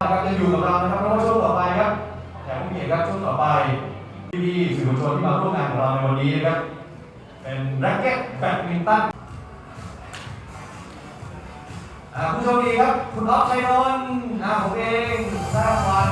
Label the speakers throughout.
Speaker 1: ครับยังอยู่กับเรานะครับเพราะว่าช่วงต่อไปครับแขกผู้มีเกียรติครับช่วงต่อไปพี่ๆสื่อมวลชนที่มาร่วมงานของเราในวันนี้นะครับเป็นแร็กเก็ตแบดมินตันอ่าผู้โชคดีครับคุณอ๊อฟชัยนนท์อ่าผมเองได้างวัล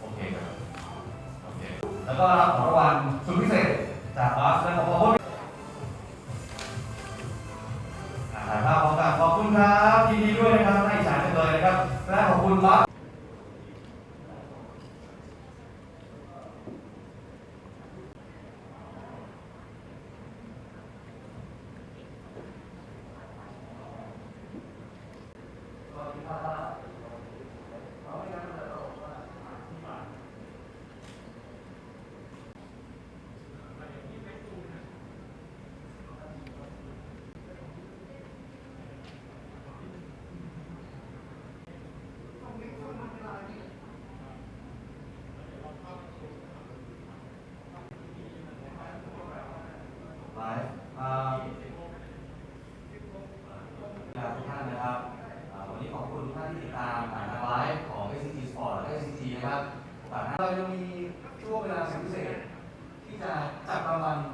Speaker 1: โอเคครับโอเคแล้วก็รับของรางวัลสุดพิเศษจากบาสและขอบคุณ ถ่ายภาพพร้อมกันขอบคุณครับยินดีด้วยนะครับให้ฉายจังเลยนะครับและขอบคุณบัสไลฟ์อ่าทุกท่านนะครับอ่าวันนี้ขอบคุณทุกท่านที่ติดตามผ่านทางไลฟ์ของ SCG Sport และ SCG นะครับโอกาสหน้าเรายังมีช่วงเวลาสุดพิเศษ ที่จะ จั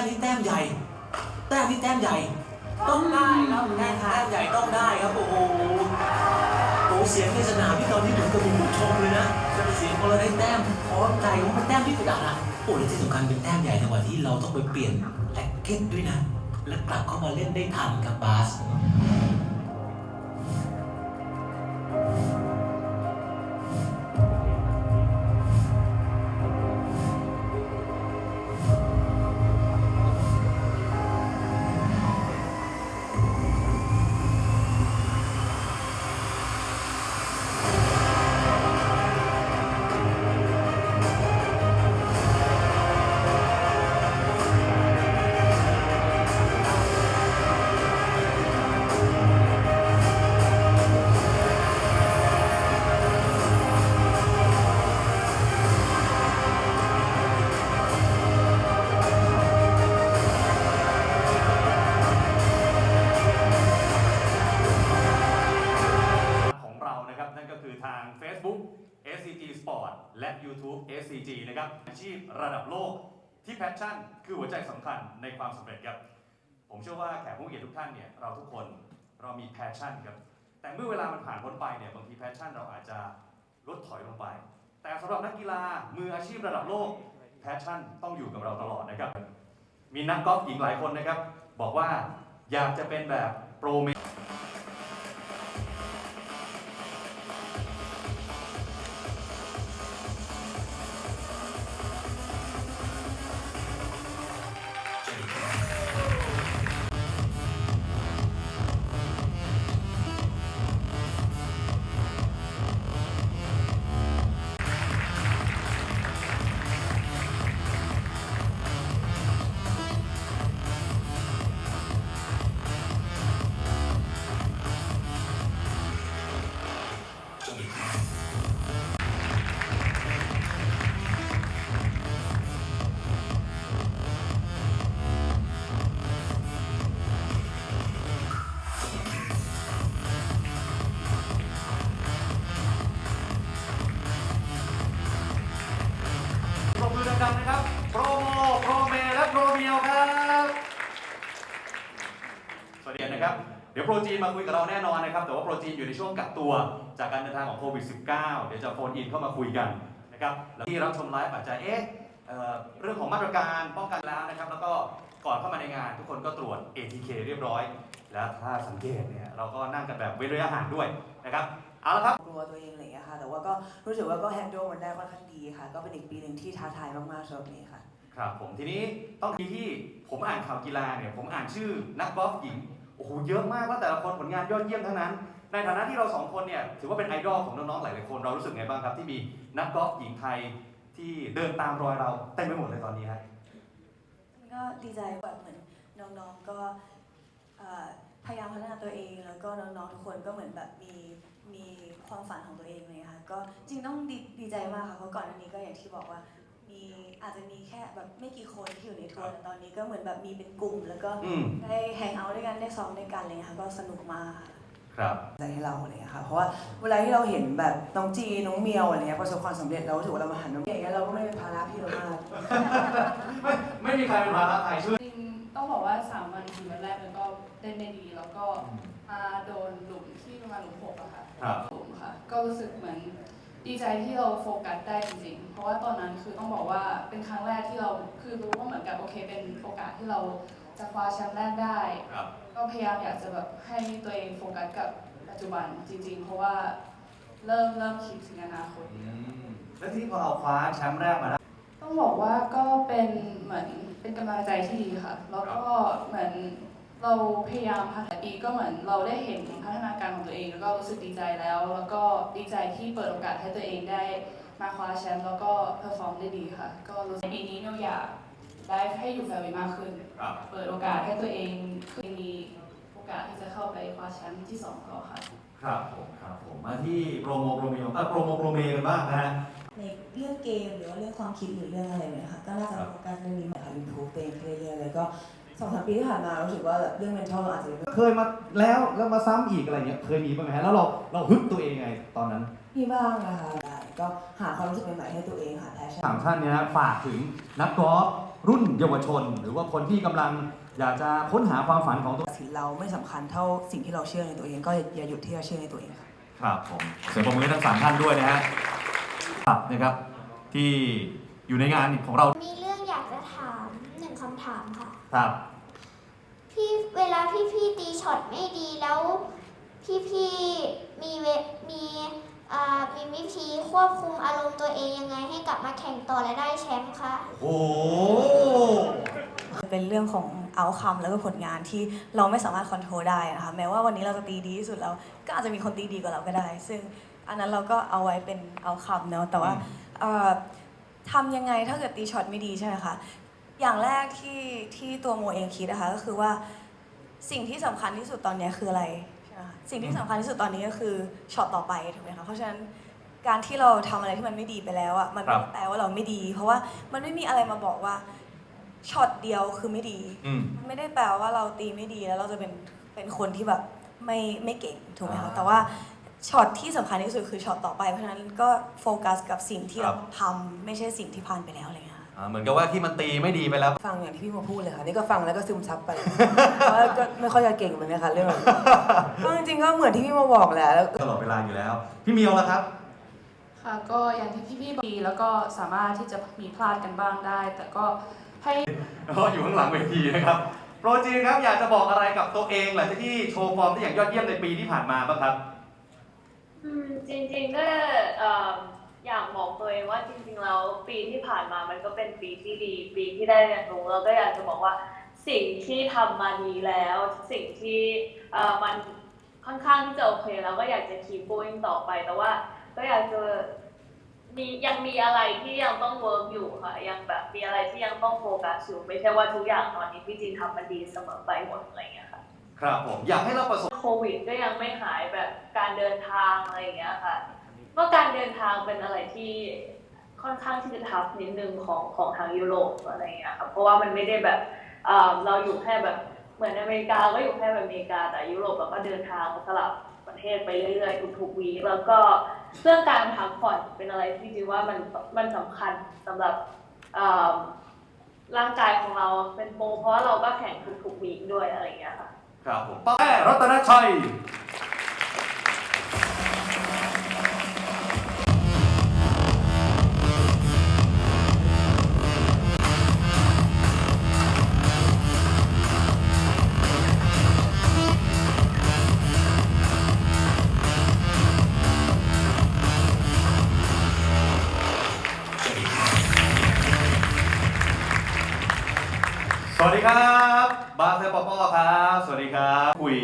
Speaker 2: มนี้
Speaker 3: แต้มใหญ่ แต้มนี้แต้มใหญ่ ต้องได้ครับแต้มแต้มใหญ่ต้องได้ครับ โอ้โหโอ้เสียงในสนามที่ตอนนี้เหมือนกับมีผู้ชมเลยนะเสียงพอเราได้แต้มพร้อมใจว่าเป็นแต้มที่กระดาษอะโอ้และที่สำคัญเป็นแต้มใหญ่ในวันที่เราต้องไปเปลี่ยนแร็กเก็ตด้วยนะ และกลับเข้ามาเล่นได้ทันกับบาส
Speaker 1: ที่แพชชั่นคือหัวใจสำคัญในความสำเร็จครับ ผมเชื่อว่าแขกผู้เกียรติทุกท่านเนี่ยเราทุกคนเรามีแพชชั่นครับ แต่เมื่อเวลามันผ่านพ้นไปเนี่ยบางทีแพชชั่นเราอาจจะลดถอยลงไป แต่สำหรับนักกีฬามืออาชีพระดับโลกแพชชั่นต้องอยู่กับเราตลอดนะครับ มีนักกอล์ฟหญิงหลายคนนะครับ บอกว่าอยากจะเป็นแบบโปรเม ดังนะครับ โปรโม โปรเมและโปรเมียวครับ สวัสดีนะครับ เดี๋ยวโปรจีนมาคุยกับเราแน่นอนนะครับ แต่ว่าโปรจีนอยู่ในช่วงกักตัว จากการเดินทางของโควิด -19 เดี๋ยวจะโฟนอินเข้ามาคุยกันนะครับแล้วที่รับชมไลฟ์อาจจะเอ๊ะเเรื่องของมาตรการป้องกันแล้วนะครับ แล้วก็ก่อนเข้ามาในงาน ทุกคนก็ตรวจ ATK เรียบร้อย แล้วถ้าสังเกตเนี่ยเราก็นั่งกันแบบเว้นระยะห่างด้วยนะครับ เอาละครับ
Speaker 4: กลัวตัวเอง ว่าก็รู้สึกว่าก็แฮนด์ลมันได้ค่อนข้างดีค่ะ ก็เป็นอีกปีหนึ่งที่ท้าทายมากๆสำหรับนี้ค่ะ
Speaker 1: ครับผมทีนี้ต้องทีที่ผมอ่านข่าวกีฬาเนี่ยผมอ่านชื่อนักกอล์ฟหญิงโอ้โหเยอะมากว่าแต่ละคนผลงานยอดเยี่ยมทั้งนั้น ในฐานะที่เราสองคนเนี่ยถือว่าเป็นไอดอลของน้องๆหลายๆคนเรารู้สึกไงบ้างครับ ที่มีนักกอล์ฟหญิงไทยที่เดินตามรอยเราเต็มไปหมดเลยตอนนี้ฮะ
Speaker 5: ก็ดีใจแบบเหมือนน้องๆก็เอ่อพยายามพัฒนาตัวเองแล้วก็น้องๆทุกคนก็เหมือนแบบมี มีความฝันของตัวเองเลยค่ะ ก็จริงต้องดีดีใจมากค่ะเพราะก่อนอันนี้ก็อย่างที่บอกว่า มีอาจจะมีแค่แบบไม่กี่คนที่อยู่ในทัวร์แต่ตอนนี้ก็เหมือนแบบมีเป็นกลุ่ม แล้วก็
Speaker 1: อืม
Speaker 5: ได้แฮงเอาท์ด้วยกันได้ซ้อมด้วยกันอะไรเลยค่ะก็สนุกมากค่ะ
Speaker 1: ครับ
Speaker 4: ใจให้เราอะไรอย่างเงี้ยค่ะ เพราะว่าเวลาที่เราเห็นแบบน้องจีน้องเมียวอะไรเงี้ยประสบความสำเร็จเรารู้สึกว่าเรามาหันน้องอย่างเงี้ยเราก็ไม่ได้เป็นภาระพี่เรามาก
Speaker 1: ไม่ไม่มีใครเป็นภาระใครช่วย
Speaker 6: จริงต้องบอกว่าสามวันคือวันแรกเลยก็เล่นได้ดี แล้วก็มาโดน ค่ะ
Speaker 1: ครับ
Speaker 6: หลุมค่ะก็รู้สึกเหมือนดีใจที่เราโฟกัสได้จริงๆ เพราะว่าตอนนั้นคือต้องบอกว่าเป็นครั้งแรกที่เราคือรู้ว่าเหมือนกับโอเค เป็นโอกาสที่เราจะคว้าแชมป์แรกได้
Speaker 1: ครับ
Speaker 6: ก็พยายามอยากจะแบบให้ตัวเองโฟกัสกับปัจจุบันจริง ๆ เพราะว่าเริ่มเริ่มคิดถึงอนาคต
Speaker 1: แล้วที่พอเราคว้าแชมป์แรกมาได้
Speaker 6: ต้องบอกว่าก็เป็นเหมือนเป็นกำลังใจที่ดีค่ะ แล้วก็เหมือน เราพยายามพัฒนาปีก็เหมือนเราได้เห็นพัฒนาการของตัวเอง แล้วก็รู้สึกดีใจแล้ว แล้วก็ดีใจที่เปิดโอกาสให้ตัวเองได้มาคว้าแชมป์แล้วก็เพอร์ฟอร์มได้ดีค่ะ ก็รู้สึกปีนี้เนี่ยอยากได้ให้อยู่แฟร์เวย์มากขึ้น
Speaker 1: ครับ
Speaker 6: เปิดโอกาสให้ตัวเองคือมีโอกาสที่จะเข้าไปคว้าแชมป์ที่สองต่อค่ะ
Speaker 1: ครับผมครับผมมาที่โปรโมโปรเมลอะโปรโมโปรเมกันบ้างนะฮะ
Speaker 5: ในเรื่องเกมหรือว่าเรื่องความคิดหรือเรื่องอะไรเนี่ยค่ะก็น่าจะโฟกัสเรื่องนี้
Speaker 4: ค่ะอินพูตัวเองขึ้นเรื่อยๆเลยก็ สองสามปีที่ผ่านมารู้สึกว่าแบบเรื่อง mental เราอาจจะ
Speaker 7: เคยมาแล้วแล้วมาซ้ำอีกอะไรเงี้ย เคยมีบ้างไหมฮะแล้วเราเราฮึดตัวเองไงตอนนั้น
Speaker 4: มีบ้างนะคะได้ก็หาความรู้สึกใหม่ๆให้ตัวเองหาแพชชั่น
Speaker 7: สามท่านเนี่ยนะฝากถึงนักกอล์ฟรุ่นเยาวชน หรือว่าคนที่กำลังอยากจะค้นหาความฝันของตัว
Speaker 4: สินเราไม่สำคัญเท่าสิ่งที่เราเชื่อในตัวเอง ก็อย่าหยุดที่จะเชื่อในตัวเองค่ะ
Speaker 1: ครับผมเสียงปรบมือให้ทั้งสามท่านด้วยนะฮะครับนะครับ ที่อยู่ในงานของเรา
Speaker 8: มีเรื่องอยากจะถามหนึ่งคำถามค่ะ
Speaker 1: ครับ
Speaker 8: พี่เวลาพี่พี่ๆตีช็อตไม่ดีแล้ว พี่พี่ๆมีเวมีอ่ามีวิธีควบคุมอารมณ์ตัวเองยังไงให้กลับมาแข่งต่อและได้แชมป์คะ
Speaker 1: โอ้โห
Speaker 5: เป็นเรื่องของเอาคำแล้วก็ผลงานที่เราไม่สามารถคอนโทรลได้นะคะแม้ว่าวันนี้เราจะตีดีที่สุดแล้วก็อาจจะมีคนตีดีกว่าเราก็ได้ ซึ่งอันนั้นเราก็เอาไว้เป็นเอาคำเนาะแต่ว่าเอ่อทำยังไงถ้าเกิดตีช็อตไม่ดีใช่ไหมคะ อย่างแรกที่ที่ตัวโมเองคิดนะคะ ก็คือว่าสิ่งที่สำคัญที่สุดตอนเนี้ยคืออะไรใช่ไหมคะสิ่งที่สำคัญที่สุดตอนนี้ก็คือช็อตต่อไปถูกไหมคะเพราะฉะนั้นการที่เราทำอะไรที่มันไม่ดีไปแล้วอะมัน
Speaker 1: ครั
Speaker 5: ไม่
Speaker 1: บ
Speaker 5: ได้แปลว่าเราไม่ดี เพราะว่ามันไม่มีอะไรมาบอกว่าช็อตเดียวคือไม่ดี
Speaker 1: อืม
Speaker 5: ไม่ได้แปลว่าเราตีไม่ดีแล้วเราจะเป็นเป็นคนที่แบบไม่ไม่เก่งถูกไหม
Speaker 1: อ่า
Speaker 5: คะแต่ว่าช็อตที่สำคัญที่สุดคือช็อตต่อไปเพราะฉะนั้นก็โฟกัสกับสิ่งที่
Speaker 1: ครั
Speaker 5: เรา
Speaker 1: บ
Speaker 5: ทำไม่ใช่สิ่งที่ผ่านไปแล้วอะไรเงี้ยค่ะ
Speaker 1: อ่าเหมือนกับว่าที่มันตีไม่ดีไปแล้ว
Speaker 4: ฟังอย่างที่พี่มาพูดเลยค่ะนี่ก็ฟังแล้วก็ซึมซับไป เพราะว่าก็ไม่ค่อยจะเก่งเหมือนกันค่ะเรื่องแบบนี้เพราะจริงๆก็เหมือนที่พี่มาบอกแหละแล้ว
Speaker 1: ตลอดเวลาอยู่แล้ว พี่เมียวล่ะครับ
Speaker 6: ค่ะก็อย่างที่พี่ๆบอกดีแล้วก็สามารถที่จะมีพลาดกันบ้างได้ แต่ก็ให้
Speaker 1: ก็อยู่ข้างหลังเวทีนะครับ โปรจีนครับอยากจะบอกอะไรกับตัวเองหลังจากที่โชว์ฟอร์มได้อย่างยอดเยี่ยมในปีที่ผ่านมาบ้างครับ
Speaker 9: อืมจริงๆก็เอ่อ อยากบอกตัวเองว่าจริงๆแล้วปีที่ผ่านมามันก็เป็นปีที่ดี ปีที่ได้เรียนรู้แล้วก็อยากจะบอกว่าสิ่งที่ทำมาดีแล้ว สิ่งที่เอ่อมันค่อนข้างที่จะโอเคแล้วก็อยากจะ keep going ต่อไปแต่ว่า ก็อยากจะมียังมีอะไรที่ยังต้อง work อยู่ค่ะยังแบบมีอะไรที่ยังต้องโฟกัสอยู่ไม่ใช่ว่าทุกอย่างตอนนี้พี่จีนทำมันดีเสมอไปหมดอะไรอย่างเงี้ยค่ะ
Speaker 1: ครับผมอยากให้เราประสบ
Speaker 9: โควิดก็ยังไม่หายแบบการเดินทางอะไรอย่างเงี้ยค่ะ ว่าการเดินทางเป็นอะไรที่ค่อนข้างที่จะทัฟนิดนึงของของทางยุโรปอะไรอย่างเงี้ยค่ะเพราะว่ามันไม่ได้แบบเราอยู่แค่แบบเหมือนอเมริกาก็อยู่แค่แบบอเมริกาแต่ยุโรปเราก็เดินทางสลับประเทศไปเรื่อยๆทุกๆวีแล้วก็เรื่องการพักผ่อนเป็นอะไรที่จริงว่ามันมันสำคัญสำหรับร่างกายของเราเป็นโปรเพราะเราก็แข่งทุกๆวีด้วยอะไรอย่างเงี้ยค่ะ
Speaker 1: ครับผมป้ารัตนชัย ดีครับ บาเซปอปอครับ สวัสดีครับ คุย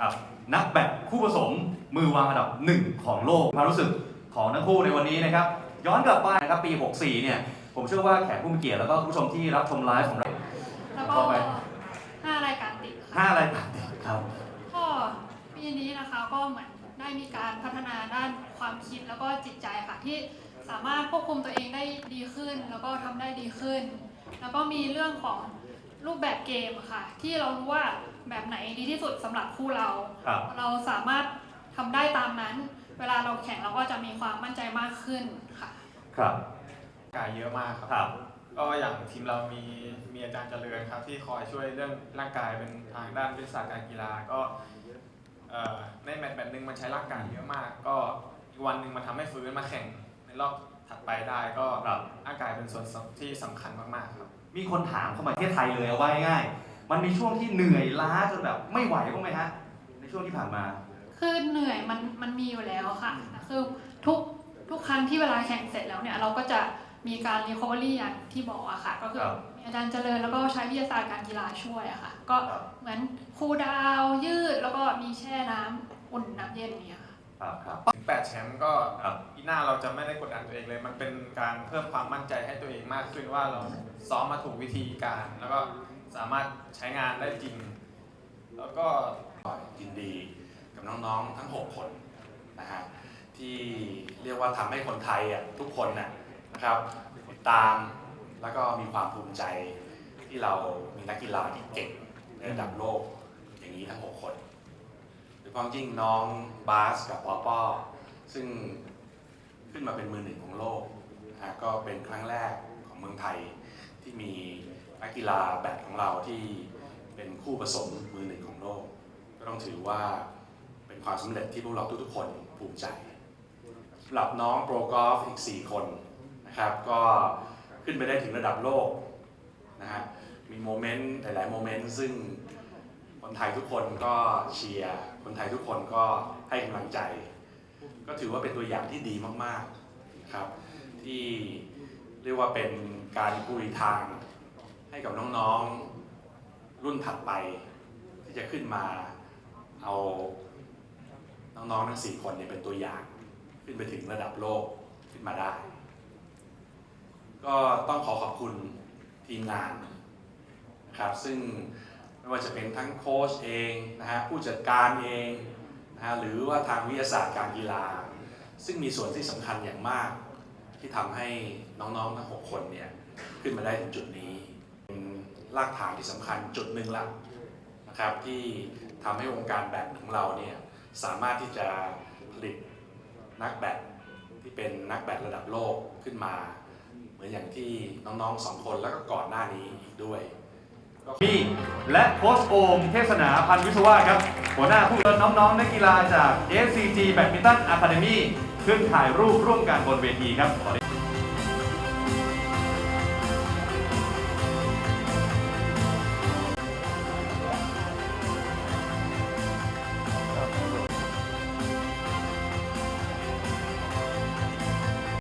Speaker 1: กับนักแบดคู่ผสมมือวางอันดับหนึ่งของโลกความรู้สึกของทั้งคู่ในวันนี้นะครับ ย้อนกลับไปนะครับปี 64 เนี่ย ผมเชื่อว่าแขกผู้มีเกียรติแล้วก็ผู้ชมที่รับชมไลฟ์ของเรา
Speaker 10: แล้วก็
Speaker 1: ต่อไป
Speaker 10: ห้ารายการติดค่ะ
Speaker 1: ห้ารายการติดครับ
Speaker 10: ก็ปีนี้นะคะก็เหมือนได้มีการพัฒนาด้านความคิดแล้วก็จิตใจค่ะที่สามารถควบคุมตัวเองได้ดีขึ้น แล้วก็ทำได้ดีขึ้น แล้วก็มีเรื่องของ รูปแบบเกมค่ะ ที่เรารู้ว่าแบบไหนดีที่สุดสำหรับคู่เรา
Speaker 1: ครับ
Speaker 10: เราสามารถทำได้ตามนั้น เวลาเราแข่งเราก็จะมีความมั่นใจมากขึ้นค่ะ
Speaker 1: ครับ
Speaker 11: กายเยอะมากครับ
Speaker 1: ครับ
Speaker 11: ก็อย่างทีมเรามีมีอาจารย์เจริญครับ ที่คอยช่วยเรื่องร่างกายเป็นทางด้านวิทยาศาสตร์การกีฬาก็เอ่อในแมตช์แมตช์หนึ่งมันใช้ร่างกายเยอะมาก ก็อีกวันหนึ่งมันทำให้ฟื้นมาแข่งในรอบถัดไปได้ก็
Speaker 1: ครับ
Speaker 11: ร่างกายเป็นส่วนสำที่สำคัญมากๆครับ
Speaker 1: มีคนถามเข้ามาประเทศไทยเลยเอาไว้ง่ายๆมันมีช่วงที่เหนื่อยล้าจนแบบไม่ไหวบ้างไหมฮะในช่วงที่ผ่านมา
Speaker 10: คือเหนื่อยมันมันมีอยู่แล้วค่ะแต่คือทุกทุกครั้งที่เวลาแข่งเสร็จแล้วเนี่ยเราก็จะมีการรีคอเวอรี่อย่างที่บอกอะค่ะ ก็คือ
Speaker 1: ครับ
Speaker 10: มีอาจารย์เจริญแล้วก็ใช้วิทยาศาสตร์การกีฬาช่วยอะค่ะ ก็
Speaker 1: ครับ
Speaker 10: เหมือนคูลดาวน์ยืดแล้วก็มีแช่น้ำอุ่นน้ำเย็นอย่างเนี่ยค่ะ
Speaker 1: ครับครับ
Speaker 11: ถึง 8แชมป์ก็
Speaker 1: ครับ
Speaker 11: ปีหน้าเราจะไม่ได้กดดันตัวเองเลย มันเป็นการเพิ่มความมั่นใจให้ตัวเองมากขึ้นว่าเราซ้อมมาถูกวิธีการ แล้วก็สามารถใช้งานได้จริง แล้วก็
Speaker 12: ยินดีกับน้องๆทั้ง 6 คนนะฮะที่เรียกว่าทำให้คนไทยอะทุกคนน่ะนะครับติดตามแล้วก็มีความภูมิใจที่เรามีนักกีฬาที่เก่งในระดับโลกอย่างนี้ทั้ง 6 คนโดยเฉพาะยิ่งน้องบาสกับปอปอ ซึ่งขึ้นมาเป็นมือหนึ่งของโลกนะฮะก็เป็นครั้งแรกของเมืองไทยที่มีนักกีฬาแบดของเราที่เป็นคู่ผสมมือหนึ่งของโลก ก็ต้องถือว่าเป็นความสำเร็จที่พวกเราทุกๆคนภูมิใจสำหรับน้องโปรกอล์ฟอีก 4 คนนะครับ ก็ขึ้นไปได้ถึงระดับโลกนะฮะมีโมเมนต์หลายๆโมเมนต์ซึ่งคนไทยทุกคนก็เชียร์ คนไทยทุกคนก็ให้กำลังใจ ก็ถือว่าเป็นตัวอย่างที่ดีมากๆครับ ที่เรียกว่าเป็นการคุยทางให้กับน้องๆรุ่นถัดไป ที่จะขึ้นมาเอาน้องๆทั้งสี่คนเนี่ยเป็นตัวอย่าง ขึ้นไปถึงระดับโลกขึ้นมาได้ ก็ต้องขอขอบคุณทีมงานนะครับซึ่งไม่ว่าจะเป็นทั้งโค้ชเองนะฮะผู้จัดการเอง นะหรือว่าทางวิทยาศาสตร์การกีฬา ซึ่งมีส่วนที่สำคัญอย่างมาก ที่ทำให้น้องๆทั้งหกคนเนี่ยขึ้นมาได้ถึงจุดนี้เป็นรากฐานที่สำคัญจุดหนึ่งละนะครับที่ทำให้วงการแบดของเราเนี่ยสามารถที่จะผผลิตนักแบดที่เป็นนักแบดระดับโลกขึ้นมา เหมือนอย่างที่น้องๆสองคนแล้วก็ก่อนหน้านี้อีกด้วย
Speaker 1: มีและโค้ชโอม เทศนาพันวิศวะครับ หัวหน้าผู้เล่นน้องๆ นักกีฬาจาก SCG Badminton Academy ขึ้นถ่ายรูปร่วมกันบนเวทีครับขอ